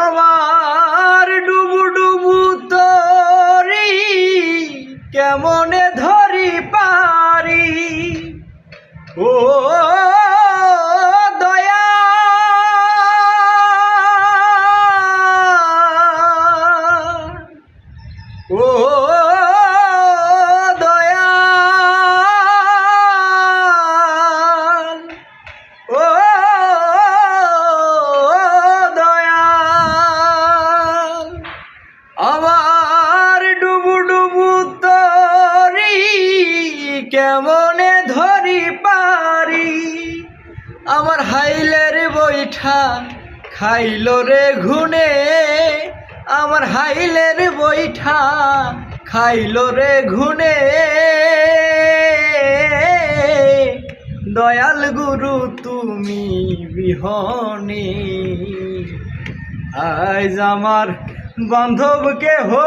আমার ডুবু ডুবু তরি কেমনে ধরি পারি? ও দয়া ও কেমনে ধরি পারি? আমার হাইলের বৈঠা খাইল রে ঘুনে আমার হাইলের বৈঠা খাইল রে ঘুনে দয়াল গুরু, তুমি বিহনে। আজ আমার বান্ধবকে হো